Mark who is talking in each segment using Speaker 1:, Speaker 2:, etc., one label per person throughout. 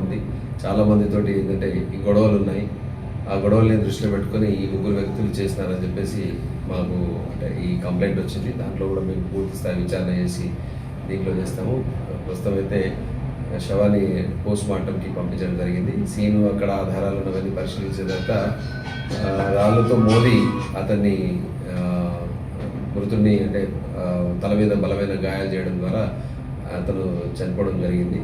Speaker 1: ఉంది. చాలా మందితోటి ఏంటంటే ఈ గొడవలు ఉన్నాయి. ఆ గొడవల్ని దృష్టిలో పెట్టుకొని ఈ ముగ్గురు వ్యక్తులు చేసినారని చెప్పేసి మాకు అంటే ఈ కంప్లైంట్ వచ్చింది. దాంట్లో కూడా మేము పూర్తి స్థాయి విచారణ చేసి దీంట్లో చేస్తాము. ప్రస్తుతం అయితే శవాన్ని పోస్ట్ మార్టంకి పంపించడం జరిగింది. సీను అక్కడ ఆధారాలు ఉన్నవన్నీ పరిశీలించిన తర్వాత రాళ్ళతో మోది అతన్ని మృతుడిని అంటే తల మీద బలమైన గాయాలు చేయడం ద్వారా అతను చనిపోవడం జరిగింది.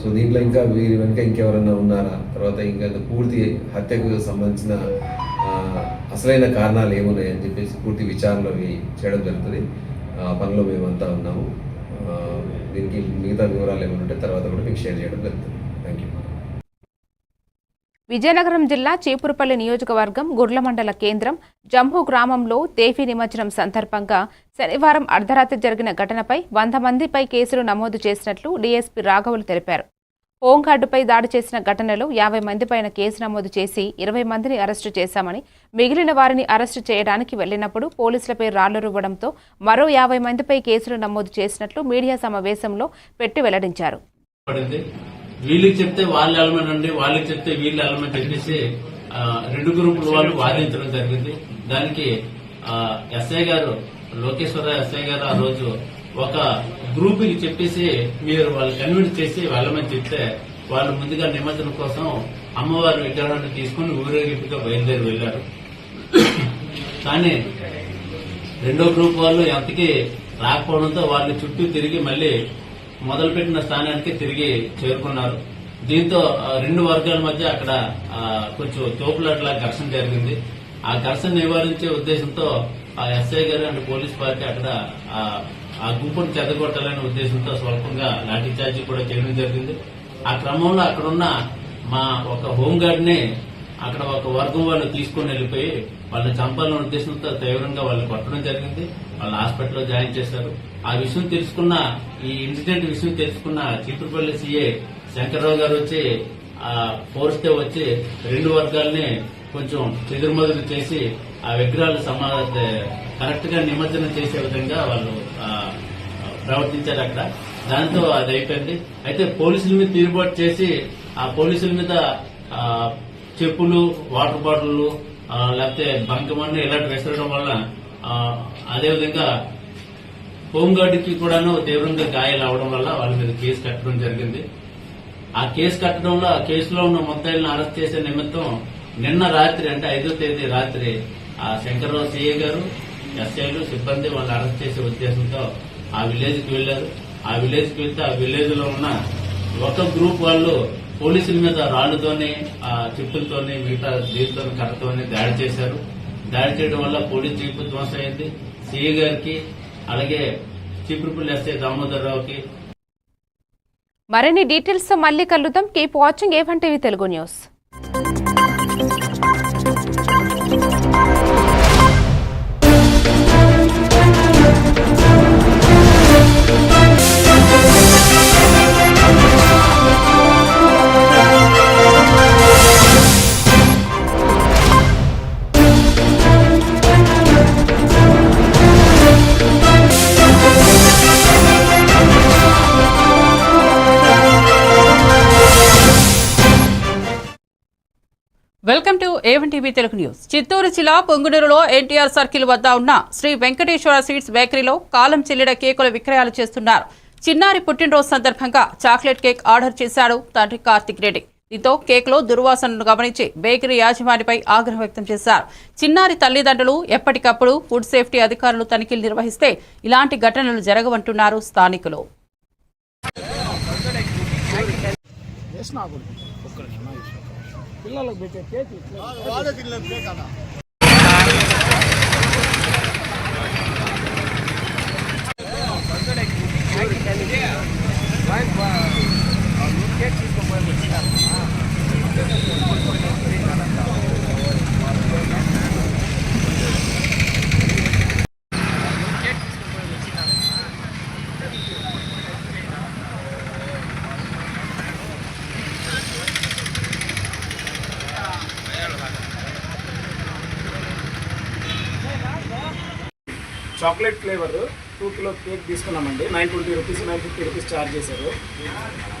Speaker 1: సో దీంట్లో ఇంకా వీరి వెనుక ఇంకెవరైనా ఉన్నారా? తర్వాత ఇంకా పూర్తి హత్యకు సంబంధించిన అసలైన కారణాలు ఏమున్నాయని చెప్పేసి పూర్తి విచారణలు అవి చేయడం జరుగుతుంది. ఆ పనిలో మేమంతా ఉన్నాము. దీనికి మిగతా వివరాలు ఏమైనా ఉంటే తర్వాత కూడా మీకు షేర్ చేయడం జరుగుతుంది. థ్యాంక్ యూ
Speaker 2: విజయనగరం జిల్లా చీపురుపల్లి నియోజకవర్గం గుర్ల మండల కేంద్రం జంభు గ్రామంలో దేవి నిమజ్జనం సందర్భంగా శనివారం అర్ధరాత్రి జరిగిన ఘటనపై వంద మందిపై కేసులు నమోదు చేసినట్లు డీఎస్పీ రాఘవులు తెలిపారు. హోంగార్డుపై దాడి చేసిన ఘటనలో యాభై మందిపైన కేసు నమోదు చేసి ఇరవై మందిని అరెస్టు చేశామని మిగిలిన వారిని అరెస్టు చేయడానికి వెళ్ళినప్పుడు పోలీసులపై రాళ్ళు రువ్వడంతో మరో యాభై మందిపై కేసులు నమోదు చేసినట్లు మీడియా సమావేశంలో పెట్టి వెల్లడించారు.
Speaker 3: వీళ్ళకి చెప్తే వాళ్ళు అండి వాళ్ళకి చెప్తే వీళ్ళు ఎలమెంట్ చెప్పేసి రెండు గ్రూపుల వాళ్ళు వాదించడం జరిగింది. దానికి ఎస్ఐ గారు లోకేశ్వర ఎస్ఐ గారు ఆ రోజు ఒక గ్రూప్కి చెప్పేసి మీరు వాళ్ళు కన్విన్స్ చేసి వెళ్ళమని చెప్తే వాళ్ళు ముందుగా నిమజ్జనం కోసం అమ్మవారి విగ్రహాన్ని తీసుకుని ఊరేగింపుగా బయలుదేరి వెళ్ళారు కానీ రెండో గ్రూప్ వాళ్ళు ఎంతకీ రాకపోవడంతో వాళ్ళు చుట్టూ తిరిగి మళ్ళీ మొదలుపెట్టిన స్థానానికి తిరిగి చేరుకున్నారు. దీంతో రెండు వర్గాల మధ్య అక్కడ కొంచెం తోపులాట్ల ఘర్షణ జరిగింది. ఆ ఘర్షణ నివారించే ఉద్దేశంతో ఆ ఎస్ఐ గారు అండ్ పోలీస్ పార్టీ అక్కడ ఆ, ఆ గుంపును చెదగొట్టాలనే ఉద్దేశంతో స్వల్పంగా లాఠీ చార్జీ కూడా చేయడం జరిగింది. ఆ క్రమంలో అక్కడున్న మా ఒక హోంగార్డ్ని అక్కడ ఒక వర్గం వాళ్ళు తీసుకొని వెళ్ళిపోయి వాళ్ళని చంపాలనే ఉద్దేశంతో తీవ్రంగా వాళ్ళు కొట్టడం జరిగింది. వాళ్ళు హాస్పిటల్లో జాయిన్ చేశారు. ఆ విషయం తెలుసుకున్న ఈ ఇన్సిడెంట్ విషయం తెలుసుకున్న చీపురుపల్లి సీఏ శంకర్రావు గారు వచ్చి ఆ ఫోర్స్ డే వచ్చి రెండు వర్గాల్ని కొంచెం ఎదురుమదురు చేసి ఆ విగ్రహాలు సమా కరెక్ట్గా నిమజ్జనం చేసే విధంగా వాళ్ళు ప్రవర్తించారు అక్కడ. దాంతో అది అయిపోయింది. అయితే పోలీసుల మీద తీరుబాటు చేసి ఆ పోలీసుల మీద చెప్పులు వాటర్ బాటిల్లు లేకపోతే బంకమన్ను ఇలాంటి విసరడం వల్ల అదేవిధంగా హోంగార్డుకి కూడాను తీవ్రంగా గాయాలు అవడం వల్ల వాళ్ళ మీద కేసు కట్టడం జరిగింది. ఆ కేసు కట్టడంలో ఆ కేసులో ఉన్న ముద్దాయిలను అరెస్ట్ చేసే నిమిత్తం నిన్న రాత్రి అంటే ఐదో తేదీ రాత్రి ఆ శంకర్రావు సీఏ గారు ఎస్ఐలు సిబ్బంది వాళ్ళు అరెస్ట్ చేసే ఉద్దేశంతో ఆ విలేజ్కి వెళ్ళారు ఆ విలేజ్కి వెళ్తే ఆ విలేజ్లో ఉన్న ఒక గ్రూప్ వాళ్ళు పోలీసుల మీద రాళ్ళతోనే ఆ చెప్పులతోనే మిగతా దీంతో కర్రతోనే దాడి చేశారు. దాడి చేయడం వల్ల పోలీస్ జీపు ధ్వంసం అయింది. సిఐ గారికి అలాగే చీపురుపల్లి ఎస్ఐ దామోదర్ రావుకి.
Speaker 2: మరిన్ని డీటెయిల్స్ మళ్ళీ కలుద్దాం. Keep watching A one Telugu news.
Speaker 4: A one TV Telugu news Chittoor జిల్లా పొంగునూరులో ఎన్టీఆర్ సర్కిల్ వద్ద ఉన్న శ్రీ వెంకటేశ్వర స్వీట్స్ బేకరీలో కాలం చెల్లిన కేకుల విక్రయాలు చేస్తున్నారు. చిన్నారి పుట్టినరోజు సందర్భంగా చాక్లెట్ కేక్ ఆర్డర్ చేశాడు తండ్రి కార్తిక్ రెడ్డి. దీంతో కేక్లో దుర్వాసనను గమనించి బేకరీ యాజమానిపై ఆగ్రహం వ్యక్తం చేశారు. చిన్నారి తల్లిదండ్రులు ఎప్పటికప్పుడు ఫుడ్ సేఫ్టీ అధికారులు తనిఖీలు నిర్వహిస్తే ఇలాంటి ఘటనలు జరగవంటున్నారు స్థానికులు.
Speaker 5: పిల్లలకు పెట్టే కేక్ వాళ్ళకి కేక్ అన్నా cake తీసుకోపోయి chocolate flavour two kilo cake తీసుకున్నామండి. Nine twenty rupees nine fifty rupees charge చేశారు.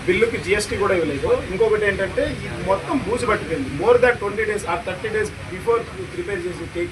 Speaker 5: బిల్లుకి జిఎస్టీ కూడా ఇవ్వలేదు. ఇంకొకటి ఏంటంటే మొత్తం బూజు పట్టుకుంది మోర్ దాన్ ట్వంటీ డేస్ ఆ థర్టీ డేస్ బిఫోర్ ప్రిపేర్ చేసిన కేక్